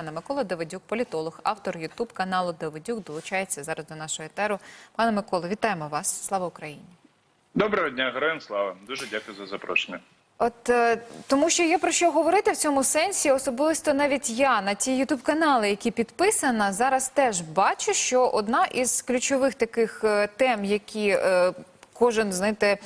Пане Микола Давидюк, політолог, автор Ютуб каналу Давидюк, долучається зараз до нашого етеру. Пане Миколо, вітаємо вас! Слава Україні! Доброго дня, героям слава. Дуже дякую за запрошення. От е, тому, що є про що говорити в цьому сенсі, особисто навіть я на ті ютуб канали, які підписана, зараз теж бачу, що одна із ключових таких е, тем, які е, Кожен, знаєте,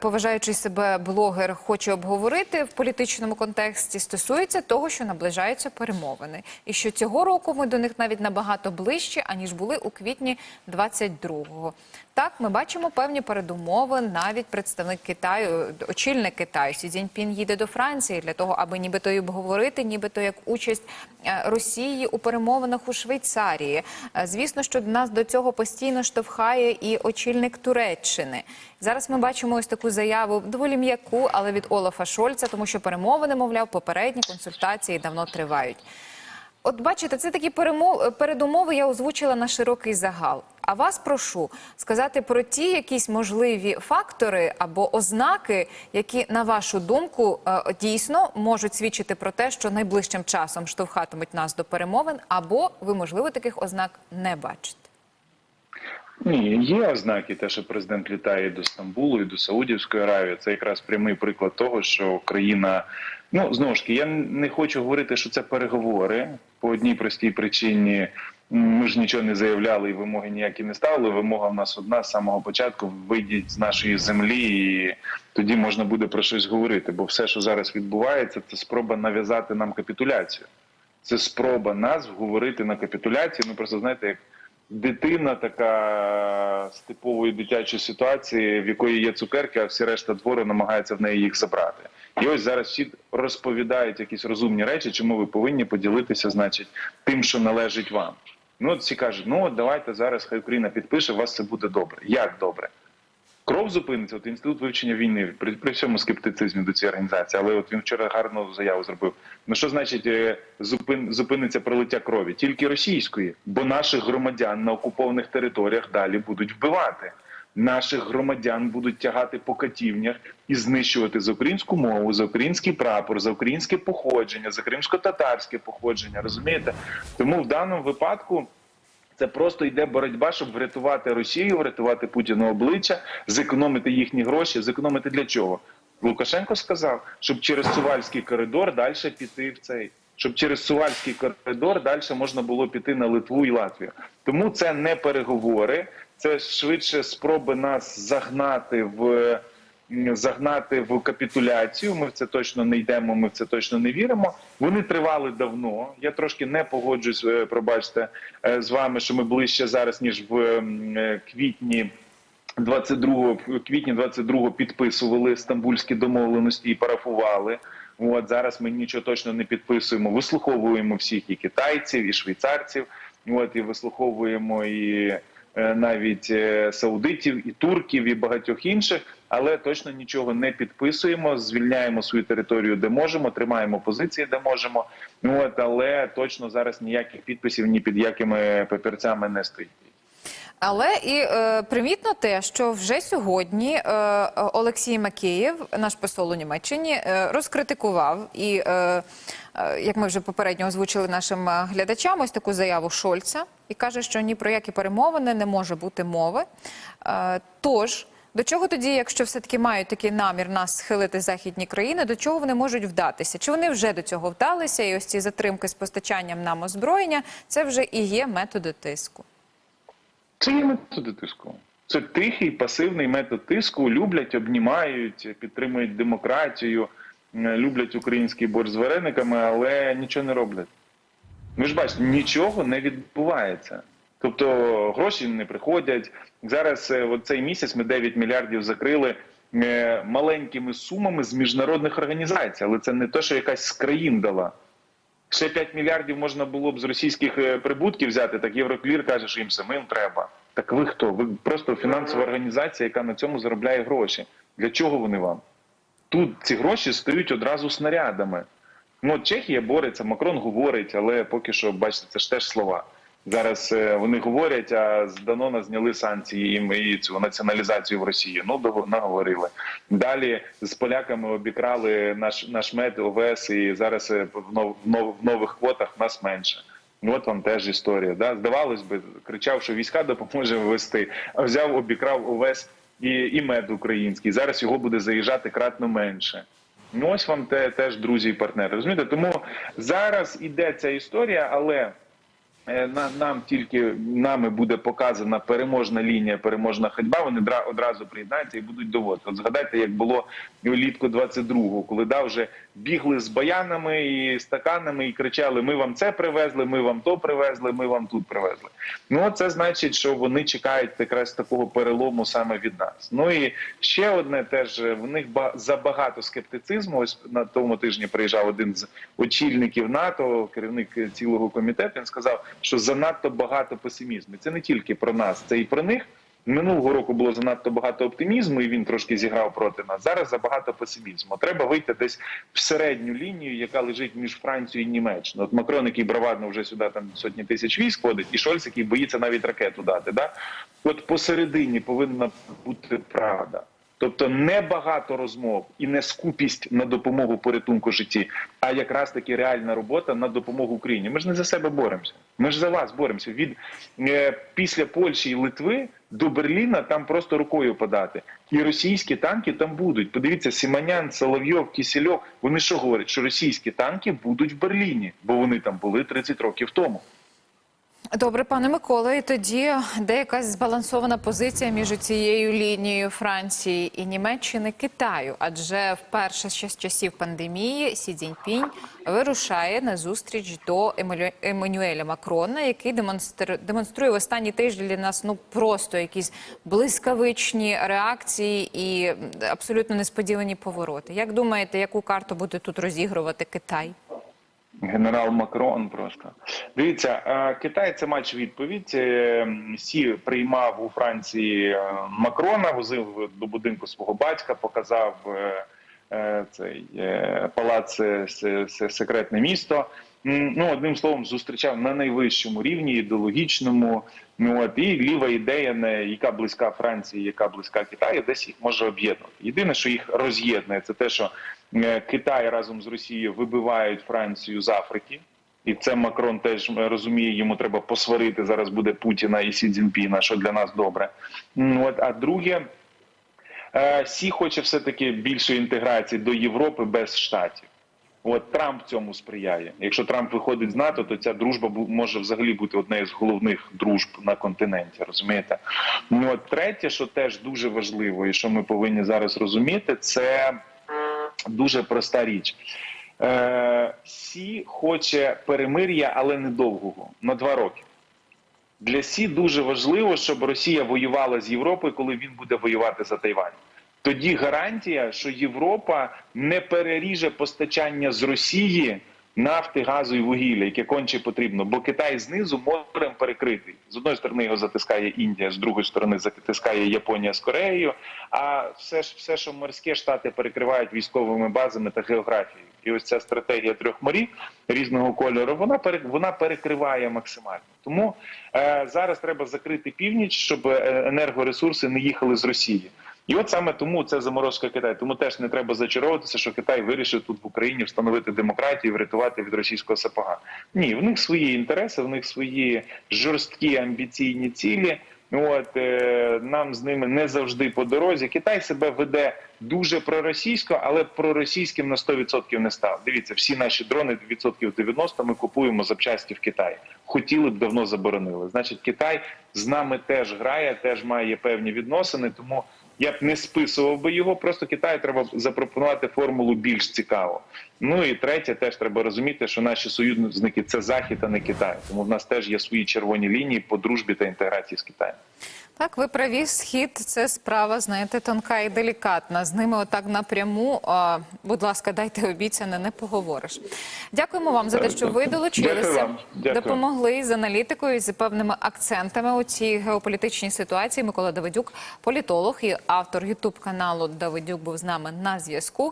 поважаючи поважаючий себе блогер, хоче обговорити в політичному контексті, стосується того, що наближаються перемовини, і що цього року ми до них навіть набагато ближче, аніж були у квітні 22-го. Так, ми бачимо певні передумови. Навіть представник Китаю, очільник Китаю Сі Цзіньпін їде до Франції для того, аби нібито й обговорити, нібито як участь е, Росії у перемовинах у Швейцарії. Е, Звісно, що нас до цього постійно штовхає і очільник Туреччини. Зараз ми бачимо ось таку заяву доволі м'яку, але від Олафа Шольца, тому що перемовини, мовляв, попередні консультації давно тривають. От бачите, це такі перемов... передумови я озвучила на широкий загал. А вас прошу сказати про ті якісь можливі фактори або ознаки, які, на вашу думку, е, дійсно можуть свідчити про те, що найближчим часом штовхатимуть нас до перемовин, або ви, можливо, таких ознак не бачите. Ні, є ознаки, те, що президент літає до Стамбулу і до Саудівської Аравії. Це якраз прямий приклад того, що країна. Ну знову ж таки, я не хочу говорити, що це переговори по одній простій причині. Ми ж нічого не заявляли і вимоги ніякі не ставили. Вимога в нас одна з самого початку: вийдіть з нашої землі, і тоді можна буде про щось говорити. Бо все, що зараз відбувається, це спроба нав'язати нам капітуляцію. Це спроба нас вговорити на капітуляцію. Ну просто знаєте, як дитина така з типової дитячої ситуації, в якої є цукерки, а всі решта двору намагаються в неї їх забрати. І ось зараз всі розповідають якісь розумні речі, чому ви повинні поділитися, значить, тим, що належить вам. Ну, от всі кажуть, ну от давайте зараз хай Україна підпише, у вас це буде добре. Як добре? Кров зупиниться, от інститут вивчення війни при, при всьому скептицизмі до цієї організації, але от він вчора гарну заяву зробив. Ну що значить е, зупин, зупиниться пролиття крові? Тільки російської, бо наших громадян на окупованих територіях далі будуть вбивати. Наших громадян будуть тягати по катівнях і знищувати за українську мову, за український прапор, за українське походження, за кримсько-татарське походження. Розумієте? Тому в даному випадку. Це просто йде боротьба, щоб врятувати Росію, врятувати Путіна обличчя, зекономити їхні гроші. Зекономити для чого? Лукашенко сказав, щоб через Сувальський коридор далі піти в цей, щоб через Сувальський коридор далі можна було піти на Литву і Латвію. Тому це не переговори, це швидше спроби нас загнати в. Загнати в капітуляцію, ми в це точно не йдемо. Ми в це точно не віримо. Вони тривали давно. Я трошки не погоджуюсь, е, пробачте е, з вами, що ми ближче зараз ніж в е, квітні 22 в квітні 22 підписували стамбульські домовленості і парафували. От зараз ми нічого точно не підписуємо. Вислуховуємо всіх і китайців, і швейцарців. От і вислуховуємо і е, навіть е, саудитів, і турків, і багатьох інших, але точно нічого не підписуємо. Звільняємо свою територію, де можемо, тримаємо позиції, де можемо. От але точно зараз ніяких підписів ні під якими папірцями не стоїть. Але і е, примітно те, що вже сьогодні е, Олексій Макеєв, наш посол у Німеччині, е, розкритикував і, е, е, як ми вже попередньо озвучили нашим е, глядачам, ось таку заяву Шольца і каже, що ні про які перемовини не може бути мови. Е, тож. До чого тоді, якщо все-таки мають такий намір нас схилити західні країни, до чого вони можуть вдатися? Чи вони вже до цього вдалися? І ось ці затримки з постачанням нам озброєння це вже і є методи тиску. Це є методи тиску. Це тихий пасивний метод тиску. Люблять, обнімають, підтримують демократію, люблять український борщ з варениками, але нічого не роблять. Ви ж бачите, нічого не відбувається. Тобто гроші не приходять. Зараз е, цей місяць ми 9 мільярдів закрили е, маленькими сумами з міжнародних організацій, але це не те, що якась з країн дала. Ще 5 мільярдів можна було б з російських е, прибутків взяти, так Євроклір каже, що їм самим треба. Так ви хто? Ви просто фінансова організація, яка на цьому заробляє гроші. Для чого вони вам? Тут ці гроші стають одразу снарядами. Ну, Чехія бореться, Макрон говорить, але поки що, бачите, це ж теж слова. Зараз е, вони говорять, а з Данона зняли санкції їм і цю націоналізацію в Росії. Ну наговорили. Далі з поляками обікрали наш наш мед, ОВС, і зараз е, в нов- в нових квотах нас менше. От вам теж історія. Да? Здавалось би, кричав, що війська допоможе ввести, а взяв, обікрав ОВС і, і мед український. Зараз його буде заїжджати кратно менше. Ну ось вам те, теж друзі і партнери. Розумієте? Тому зараз іде ця історія, але нам тільки нами буде показана переможна лінія, переможна ходьба. Вони дра- одразу приєднаються і будуть доводити. От згадайте, як було влітку 22-го, коли да, вже бігли з баянами і стаканами і кричали: Ми вам це привезли, ми вам то привезли, ми вам тут привезли. Ну це значить, що вони чекають якраз такого перелому саме від нас. Ну і ще одне теж е, в них ба- забагато скептицизму. Ось на тому тижні приїжджав один з очільників НАТО, керівник е, цілого комітету. Він сказав, що занадто багато песимізму. Це не тільки про нас, це і про них. Минулого року було занадто багато оптимізму, і він трошки зіграв проти нас. Зараз забагато песимізму. Треба вийти десь в середню лінію, яка лежить між Францією і Німеччиною. От Макрон, який бравадно вже сюди там сотні тисяч військ ходить, і Шольц, який боїться навіть ракету дати. Да? От посередині повинна бути правда. Тобто не багато розмов і не скупість на допомогу порятунку житті, а якраз таки реальна робота на допомогу Україні. Ми ж не за себе боремося. Ми ж за вас боремося. Від е, після Польщі і Литви до Берліна там просто рукою подати. І російські танки там будуть. Подивіться, Сіманян, Соловйов, Кісельов. Вони що говорять? Що російські танки будуть в Берліні, бо вони там були 30 років тому. Добре, пане Миколо, і тоді де якась збалансована позиція між цією лінією Франції і Німеччини Китаю, адже вперше ще з часів пандемії Сі Цзіньпінь вирушає на зустріч до Емелю- Еммануеля Макрона, який демонстр... демонструє в останні тижні для нас ну просто якісь блискавичні реакції і абсолютно несподівані повороти. Як думаєте, яку карту буде тут розігрувати Китай? Генерал Макрон просто дивіться, Китай це матч відповідь. Е, Сі приймав у Франції е, Макрона, возив до будинку свого батька, показав е, цей палац се- се- секретне місто. Ну одним словом, зустрічав на найвищому рівні, ідеологічному. Ну от і ліва ідея, не яка близька Франції, яка близька Китаю, десь їх може об'єднувати. Єдине, що їх роз'єднує, це те, що е, Китай разом з Росією вибивають Францію з Африки. І це Макрон теж розуміє, йому треба посварити. Зараз буде Путіна і Сі Цзіньпіна, що для нас добре. Ну, От, а друге, е, Сі хоче все-таки більшої інтеграції до Європи без штатів. От Трамп цьому сприяє. Якщо Трамп виходить з НАТО, то ця дружба може взагалі бути однією з головних дружб на континенті. Розумієте? Ну от третє, що теж дуже важливо, і що ми повинні зараз розуміти, це дуже проста річ. Е, Сі хоче перемир'я, але недовгого на два роки. Для Сі дуже важливо, щоб Росія воювала з Європою, коли він буде воювати за Тайвань. Тоді гарантія, що Європа не переріже постачання з Росії нафти, газу і вугілля, яке конче потрібно, бо Китай знизу морем перекритий. З одної сторони його затискає Індія, з другої сторони затискає Японія з Кореєю. А все ж все, що морське штати перекривають військовими базами та географією. І ось ця стратегія трьох морів різного кольору, вона вона перекриває максимально. Тому е, зараз треба закрити північ, щоб е, енергоресурси не їхали з Росії. І от саме тому це заморозка Китаю. Тому теж не треба зачаровуватися, що Китай вирішив тут в Україні встановити демократію, врятувати від російського сапога. Ні, в них свої інтереси, в них свої жорсткі амбіційні цілі. От е, нам з ними не завжди по дорозі. Китай себе веде дуже проросійсько, але проросійським на 100% не став. Дивіться, всі наші дрони відсотків 90 ми купуємо запчасті в Китаї. Хотіли б давно заборонили. Значить, Китай з нами теж грає, теж має певні відносини. Тому я б не списував би його. Просто Китаю треба запропонувати формулу більш цікаву. Ну і третє, теж треба розуміти, що наші союзники це захід, а не Китай. Тому в нас теж є свої червоні лінії по дружбі та інтеграції з Китаєм. Так, ви праві, схід це справа, знаєте, тонка і делікатна. З ними отак напряму. А, будь ласка, дайте обіцяне, не поговориш. Дякуємо вам за те, що ви долучилися. Дякую. допомогли з аналітикою і з певними акцентами у цій геополітичній ситуації. Микола Давидюк, політолог і автор ютуб каналу Давидюк був з нами на зв'язку.